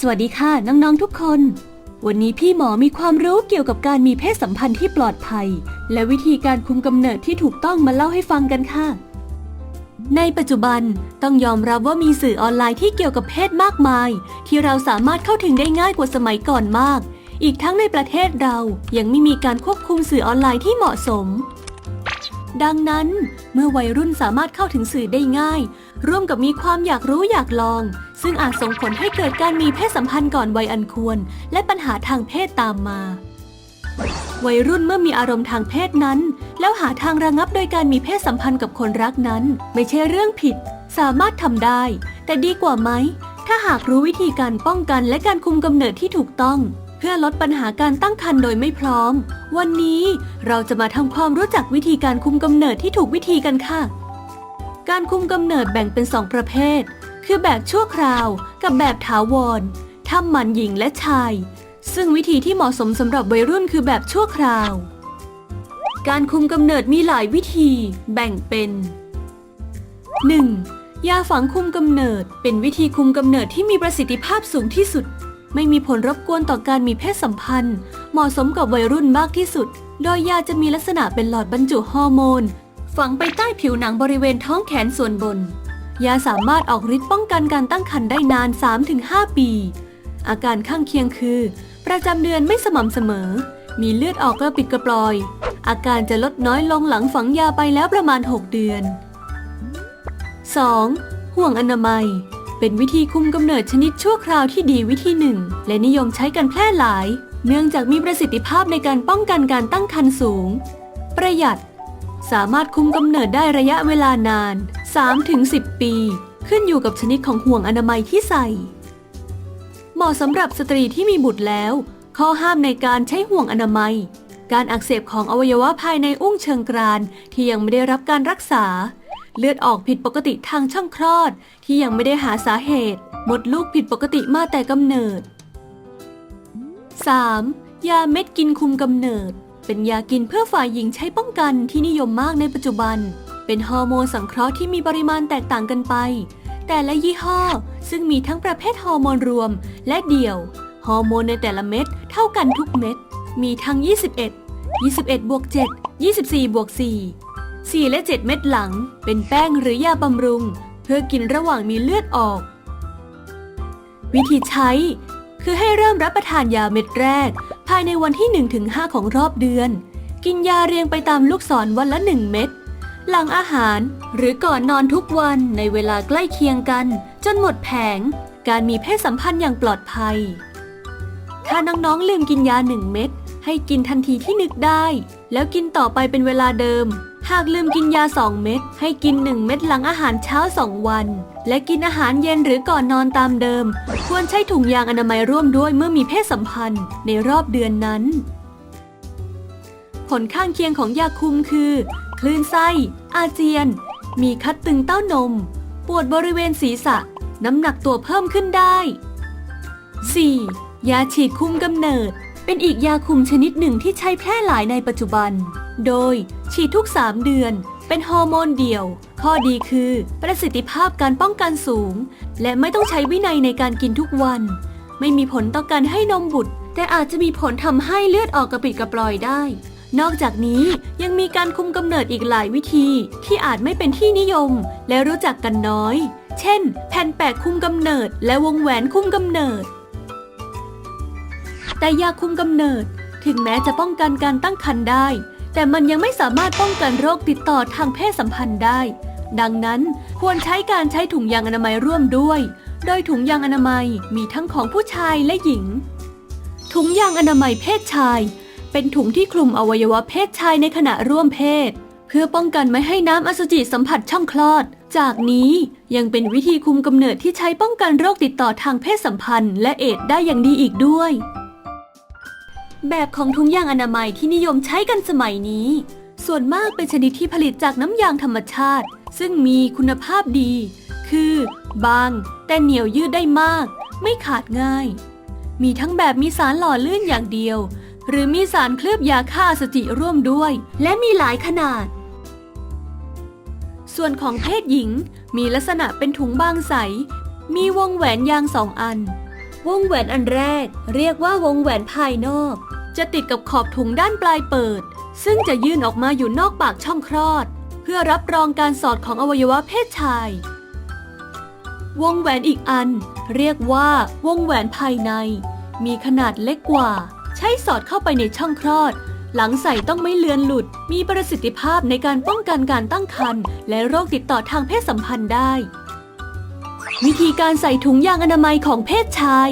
สวัสดีค่ะน้องๆทุกคน วันนี้พี่หมอมีความรู้เกี่ยวกับการมีเพศสัมพันธ์ที่ปลอดภัย และวิธีการคุมกำเนิดที่ถูกต้องมาเล่าให้ฟังกันค่ะ ในปัจจุบันต้องยอมรับว่ามีสื่อออนไลน์ที่เกี่ยวกับเพศมากมาย ที่เราสามารถเข้าถึงได้ง่ายกว่าสมัยก่อนมาก อีกทั้งในประเทศเรายังไม่มีการควบคุมสื่อออนไลน์ที่เหมาะสม ดังนั้น เมื่อวัยรุ่นสามารถเข้าถึงสื่อได้ง่าย ร่วมกับมีความอยากรู้อยากลอง ซึ่งอาจส่งผลให้เกิดการมีเพศสัมพันธ์ก่อนวัยอันควร และปัญหาทางเพศตามมา วัยรุ่นเมื่อมีอารมณ์ทางเพศนั้น แล้วหาทางระงับโดยการมีเพศสัมพันธ์กับคนรักนั้น ไม่ใช่เรื่องผิด สามารถทำได้ แต่ดีกว่าไหม ถ้าหากรู้วิธีการป้องกันและการคุมกำเนิดที่ถูกต้อง เพื่อลดปัญหาการตั้งครรภ์โดยไม่พร้อม วันนี้เราจะมาทำความรู้จักวิธีการคุมกำเนิดที่ถูกวิธีกันค่ะการคุมกำเนิดแบ่งเป็นสองประเภท คือแบบชั่วคราวกับแบบถาวรทำหมันหญิงและชาย ซึ่งวิธีที่เหมาะสมสำหรับวัยรุ่นคือแบบชั่วคราว การคุมกำเนิดมีหลายวิธีแบ่งเป็น 1. ยาฝังคุมกำเนิดเป็นวิธีคุมกำเนิดที่มีประสิทธิภาพสูงที่สุด ไม่มีผลรบกวนต่อการมีเพศสัมพันธ์ เหมาะสมกับวัยรุ่นมากที่สุด โดยยาจะมีลักษณะเป็นหลอดบรรจุฮอร์โมน ฝังไปใต้ผิวหนังบริเวณท้องแขนส่วนบน ยาสามารถออกฤทธิ์ป้องกันการตั้งครรภ์ได้นาน 3-5 ปี อาการข้างเคียงคือ ประจำเดือนไม่สม่ำเสมอ มีเลือดออกกระปิดกระปลอย อาการจะลดน้อยลงหลังฝังยาไปแล้วประมาณ 6 เดือน 2. ห่วงอนามัย เป็นวิธีคุมกำเนิดชนิดชั่วคราวที่ดีวิธีหนึ่ง และนิยมใช้กันแพร่หลาย เนื่องจากมีประสิทธิภาพในการป้องกันการตั้งครรภ์สูง ประหยัด สามารถคุมกำเนิดได้ระยะเวลานาน 3-10 ปี ขึ้นอยู่กับชนิดของห่วงอนามัยที่ใส่ เหมาะสำหรับสตรีที่มีบุตรแล้ว ข้อห้ามในการใช้ห่วงอนามัย การอักเสบของอวัยวะภายในอุ้งเชิงกรานที่ยังไม่ได้รับการรักษา เลือดออกผิดปกติทางช่องคลอดที่ยังไม่ได้หาสาเหตุมดลูกผิดปกติมาแต่กำเนิด 3. ยาเม็ดกินคุมกำเนิด เป็นยากินเพื่อฝ่ายหญิงใช้ป้องกันที่นิยมมากในปัจจุบัน เป็นฮอร์โมนสังเคราะห์ที่มีปริมาณแตกต่างกันไป แต่ละยี่ห้อซึ่งมีทั้งประเภทฮอร์โมนรวมและเดี่ยว ฮอร์โมนในแต่ละเม็ดเท่ากันทุกเม็ด มีทั้ง 21 21บวก7 24บวก4 4 และ 7 เม็ดหลัง เป็นแป้งหรือยาบำรุง เพื่อกินระหว่างมีเลือดออก วิธีใช้ คือให้เริ่มรับประทานยาเม็ดแรก ภายในวันที่ 1-5 ของรอบเดือน กินยาเรียงไปตามลูกศรวันละ 1 เม็ด หลังอาหารหรือก่อนนอนทุกวันในเวลาใกล้เคียงกัน จนหมดแผง การมีเพศสัมพันธ์อย่างปลอดภัย ถ้าน้องๆลืมกินยา1เม็ดให้กินทันทีที่นึกได้ แล้วกินต่อไปเป็นเวลาเดิม หากลืมกินยา2เม็ดให้กิน1เม็ดหลังอาหารเช้า2วัน และกินอาหารเย็นหรือก่อนนอนตามเดิม ควรใช้ถุงยางอนามัยร่วมด้วยเมื่อมีเพศสัมพันธ์ในรอบเดือนนั้น ผลข้างเคียงของยาคุมคือ คลื่นไส้ อาเจียน มีคัดตึงเต้านม ปวดบริเวณศีรษะ น้ำหนักตัวเพิ่มขึ้นได้ 4. ยาฉีดคุมกำเนิด เป็นอีกยาคุมชนิดหนึ่งที่ใช้แพร่หลายในปัจจุบัน โดยฉีดทุก 3 เดือน เป็นฮอร์โมนเดี่ยว ข้อดีคือประสิทธิภาพการป้องกันสูง และไม่ต้องใช้วินัยในการกินทุกวัน ไม่มีผลต่อการให้นมบุตร แต่อาจจะมีผลทำให้เลือดออกกระปิดกระปลอยได้ นอกจากนี้ยังมีการคุมกำเนิดอีกหลายวิธีที่อาจไม่เป็นที่นิยมและรู้จักกันน้อย เช่น แผ่นแปะคุมกำเนิดและวงแหวนคุมกำเนิด แต่ยาคุมกำเนิด ถึงแม้จะป้องกันการตั้งครรภ์ได้ แต่มันยังไม่สามารถป้องกันโรคติดต่อทางเพศสัมพันธ์ได้ ดังนั้นควรใช้การใช้ถุงยางอนามัยร่วมด้วย โดยถุงยางอนามัยมีทั้งของผู้ชายและหญิง ถุงยางอนามัยเพศชาย เป็นถุงที่คลุมอวัยวะเพศชายในขณะร่วมเพศ เพื่อป้องกันไม่ให้น้ำอสุจิสัมผัสช่องคลอด จากนี้ยังเป็นวิธีคุมกำเนิดที่ใช้ป้องกันโรคติดต่อทางเพศสัมพันธ์และเอดได้อย่างดีอีกด้วย แบบของถุงยางอนามัยที่นิยมใช้กันสมัยนี้ ส่วนมากเป็นชนิดที่ผลิตจากน้ำยางธรรมชาติ ซึ่งมีคุณภาพดี คือ บาง แต่เหนียวยืดได้มาก ไม่ขาดง่าย มีทั้งแบบมีสารหล่อลื่นอย่างเดียว หรือมีสารเคลือบยาฆ่าอสุจิร่วมด้วย และมีหลายขนาด ส่วนของเพศหญิงมีลักษณะเป็นถุงบางใส มีวงแหวนยางสองอัน วงแหวนอันแรก เรียกว่าวงแหวนภายนอก จะติดกับขอบถุงด้านปลายเปิด ซึ่งจะยื่นออกมาอยู่นอกปากช่องคลอด เพื่อรับรองการสอดของอวัยวะเพศชาย วงแหวนอีกอัน เรียกว่าวงแหวนภายใน มีขนาดเล็กกว่า ใช้สอดเข้าไปในช่องคลอด หลังใส่ต้องไม่เลือนหลุด มีประสิทธิภาพในการป้องกันการตั้งครรภ์และโรคติดต่อทางเพศสัมพันธ์ได้ วิธีการใส่ถุงยางอนามัยของเพศชาย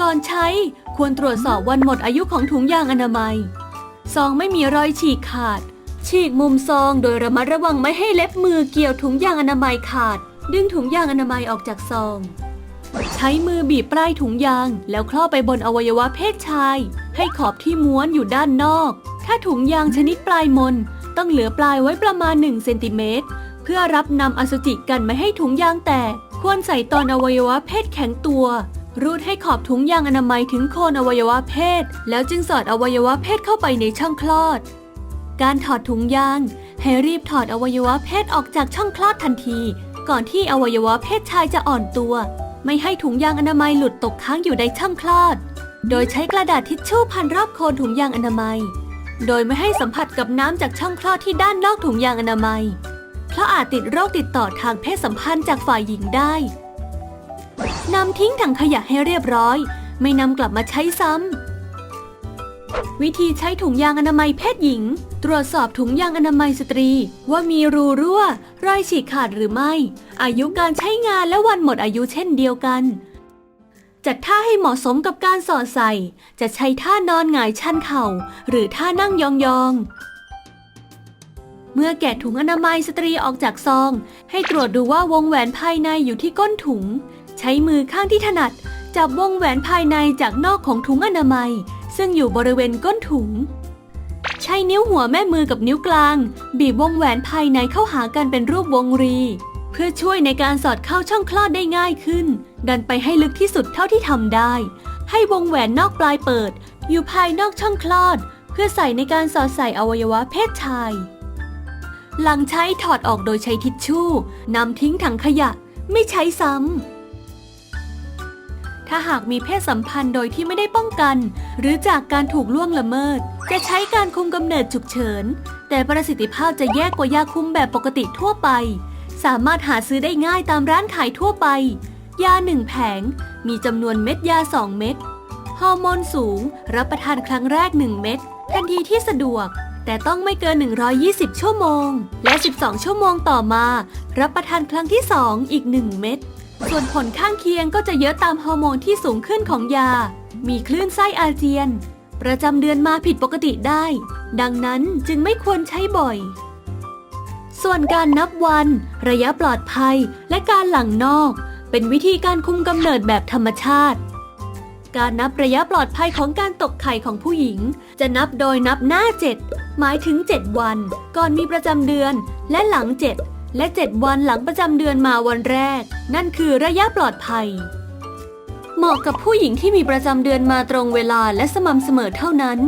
ก่อนใช้ควรตรวจสอบวันหมดอายุของถุงยางอนามัย ซองไม่มีรอยฉีกขาด ฉีกมุมซองโดยระมัดระวังไม่ให้เล็บมือเกี่ยวถุงยางอนามัยขาด ดึงถุงยางอนามัยออกจากซอง ช้มือบีบปลายถุงยาง แล้วครอบไปบนอวัยวะเพศชาย ให้ขอบที่ม้วนอยู่ด้านนอก ถ้าถุงยางชนิดปลายมน ต้องเหลือปลายไว้ประมาณ1เซนติเมตรเพื่อรับนำอสุจิกันไม่ให้ถุงยางแตก ควรใส่ตอนอวัยวะเพศแข็งตัว รูดให้ขอบถุงยางอนามัยถึงโคนอวัยวะเพศ แล้วจึงสอดอวัยวะเพศเข้าไปในช่องคลอด การถอดถุงยาง ให้รีบถอดอวัยวะเพศออกจากช่องคลอดทันที ก่อนที่อวัยวะเพศชายจะอ่อนตัว ไม่ให้ถุงยางอนามัยหลุดตกค้างอยู่ในช่องคลอด โดยใช้กระดาษทิชชู่พันรอบโคนถุงยางอนามัย โดยไม่ให้สัมผัสกับน้ำจากช่องคลอดที่ด้านนอกถุงยางอนามัย เพราะอาจติดโรคติดต่อทางเพศสัมพันธ์จากฝ่ายหญิงได้นำทิ้งถังขยะให้เรียบร้อย ไม่นำกลับมาใช้ซ้ำ วิธีใช้ถุงยางอนามัยเพศหญิง ตรวจสอบถุงยางอนามัยสตรี ว่ามีรูรั่ว รอยฉีกขาดหรือไม่ อายุการใช้งานและวันหมดอายุเช่นเดียวกัน จัดท่าให้เหมาะสมกับการสอดใส่ จะใช้ท่านอนหงายชันเข่า หรือท่านั่งยองๆ เมื่อแกะถุงอนามัยสตรีออกจากซอง ให้ตรวจดูว่าวงแหวนภายในอยู่ที่ก้นถุง ใช้มือข้างที่ถนัด จับวงแหวนภายในจากนอกของถุงอนามัย ซึ่งอยู่บริเวณก้นถุง ใช้นิ้วหัวแม่มือกับนิ้วกลาง บีบวงแหวนภายในเข้าหากันเป็นรูปวงรี เพื่อช่วยในการสอดเข้าช่องคลอดได้ง่ายขึ้น ดันไปให้ลึกที่สุดเท่าที่ทำได้ ให้วงแหวนนอกปลายเปิด อยู่ภายนอกช่องคลอด เพื่อใส่ในการสอดใส่อวัยวะเพศชาย หลังใช้ถอดออกโดยใช้ทิชชู่นำทิ้งถังขยะ ไม่ใช้ซ้ำ ถ้าหากมีเพศสัมพันธ์โดยที่ไม่ได้ป้องกัน หรือจากการถูกล่วงละเมิด จะใช้การคุมกำเนิดฉุกเฉิน แต่ประสิทธิภาพจะแย่กว่ายาคุมแบบปกติทั่วไป สามารถหาซื้อได้ง่ายตามร้านขายทั่วไป ยาหนึ่งแผง มีจำนวนเม็ดยา 2 เม็ดฮอร์โมนสูง รับประทานครั้งแรก 1 เม็ดทันทีที่สะดวกแต่ต้องไม่เกิน 120 ชั่วโมง และ 12 ชั่วโมงต่อมา รับประทานครั้งที่ 2 อีก 1 เม็ด ส่วนผลข้างเคียงก็จะเยอะตามฮอร์โมนที่สูงขึ้นของยา มีคลื่นไส้อาเจียน ประจำเดือนมาผิดปกติได้ ดังนั้นจึงไม่ควรใช้บ่อย ส่วนการนับวัน ระยะปลอดภัยและการหลั่งนอก เป็นวิธีการคุมกำเนิดแบบธรรมชาติ การนับระยะปลอดภัยของการตกไข่ของผู้หญิง จะนับโดยนับหน้า 7 หมายถึง 7 วัน ก่อนมีประจำเดือนและหลัง 7 และ 7 วันหลังประจำเดือนมาวันแรก นั่นคือระยะปลอดภัย เหมาะกับผู้หญิงที่มีประจำเดือนมาตรงเวลาและสม่ำเสมอเท่านั้น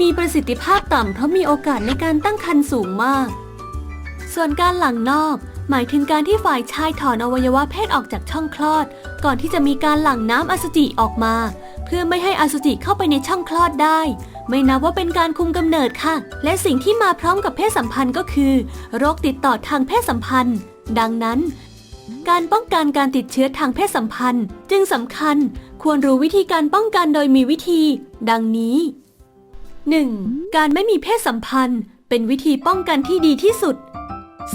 มีประสิทธิภาพต่ำเพราะมีโอกาสในการตั้งครรภ์สูงมาก ส่วนการหลังนอก หมายถึงการที่ฝ่ายชายถอนอวัยวะเพศออกจากช่องคลอด ก่อนที่จะมีการหลั่งน้ำอสุจิออกมา เพื่อไม่ให้อสุจิเข้าไปในช่องคลอดได้ ไม่นับว่าเป็นการคุมกำเนิดค่ะ และสิ่งที่มาพร้อมกับเพศสัมพันธ์ก็คือ โรคติดต่อทางเพศสัมพันธ์ ดังนั้น การป้องกันการติดเชื้อทางเพศสัมพันธ์ จึงสำคัญควรรู้วิธีการป้องกันโดยมีวิธี ดังนี้ 1. การไม่มีเพศสัมพันธ์ เป็นวิธีป้องกันที่ดีที่สุด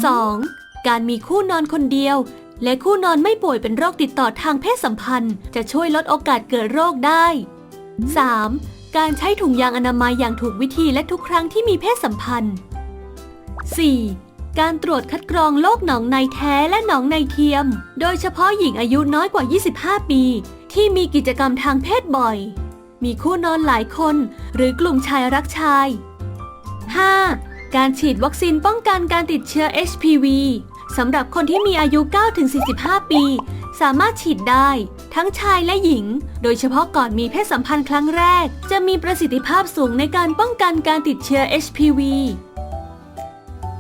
2. การมีคู่นอนคนเดียว และคู่นอนไม่ป่วยเป็นโรคติดต่อทางเพศสัมพันธ์ จะช่วยลดโอกาสเกิดโรคได้ 3. การใช้ถุงยางอนามัยอย่างถูกวิธีและทุกครั้งที่มีเพศสัมพันธ์ 4. การตรวจคัดกรองโรคหนองในแท้และหนองในเทียม โดยเฉพาะหญิงอายุน้อยกว่า 25 ปี ที่มีกิจกรรมทางเพศบ่อย มีคู่นอนหลายคน หรือกลุ่มชายรักชาย 5. การฉีดวัคซีนป้องกันการติดเชื้อ HPV สำหรับคนที่มีอายุ 9-45 ปี สามารถฉีดได้ทั้งชายและหญิง โดยเฉพาะก่อนมีเพศสัมพันธ์ครั้งแรก จะมีประสิทธิภาพสูงในการป้องกันการติดเชื้อ HPV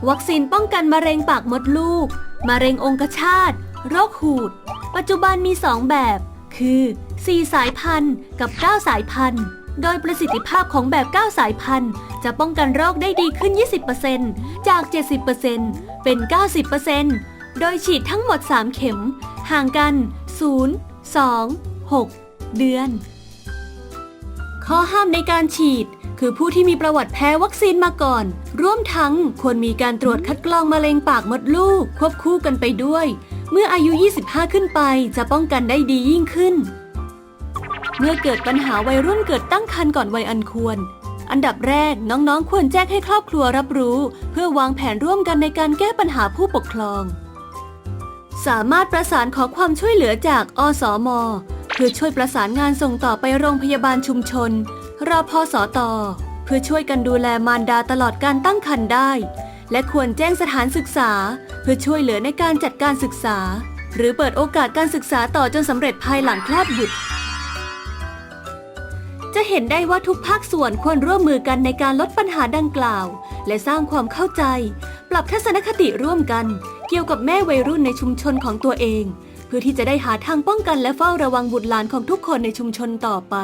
วัคซีนป้องกันมะเร็งปากมดลูก มะเร็งองคชาต โรคหูด ปัจจุบันมี 2 แบบ คือ 4 สายพันธุ์ กับ 9 สายพันธุ์ โดยประสิทธิภาพของแบบ 9 สายพันธุ์ จะป้องกันโรคได้ดีขึ้น 20%จาก 70%เป็น 90%โดยฉีดทั้งหมด 3 เข็ม ห่างกัน 0 2 6 เดือน ข้อห้ามในการฉีด คือผู้ที่มีประวัติแพ้วัคซีนมาก่อน ร่วมทั้งควรมีการตรวจคัดกรองมะเร็งปากมดลูก ควบคู่กันไปด้วย เมื่ออายุ 25 ขึ้นไปจะป้องกันได้ดียิ่งขึ้น เมื่อเกิดปัญหาวัยรุ่นเกิดตั้งครรภ์ก่อนวัยอันควรอันดับแรกน้องๆ ควรแจ้งให้ครอบครัวรับรู้ เพื่อวางแผนร่วมกันในการแก้ปัญหาผู้ปกครอง สามารถประสานขอความช่วยเหลือจากอสมเพื่อช่วยประสานงานส่งต่อไปโรงพยาบาลชุมชนรอพสตเพื่อช่วยกันดูแลมารดาตลอดการตั้งครรภ์ได้ และควรแจ้งสถานศึกษา เพื่อช่วยเหลือในการจัดการศึกษา หรือเปิดโอกาสการศึกษาต่อจนสำเร็จภายหลังคลอดบุตรจะเห็นได้ว่าทุกภาคส่วนควรร่วมมือกันในการลดปัญหาดังกล่าว และสร้างความเข้าใจ ปรับทัศนคติร่วมกัน เกี่ยวกับแม่วัยรุ่นในชุมชนของตัวเอง เพื่อที่จะได้หาทางป้องกันและเฝ้าระวังบุตรหลานของทุกคนในชุมชนต่อไป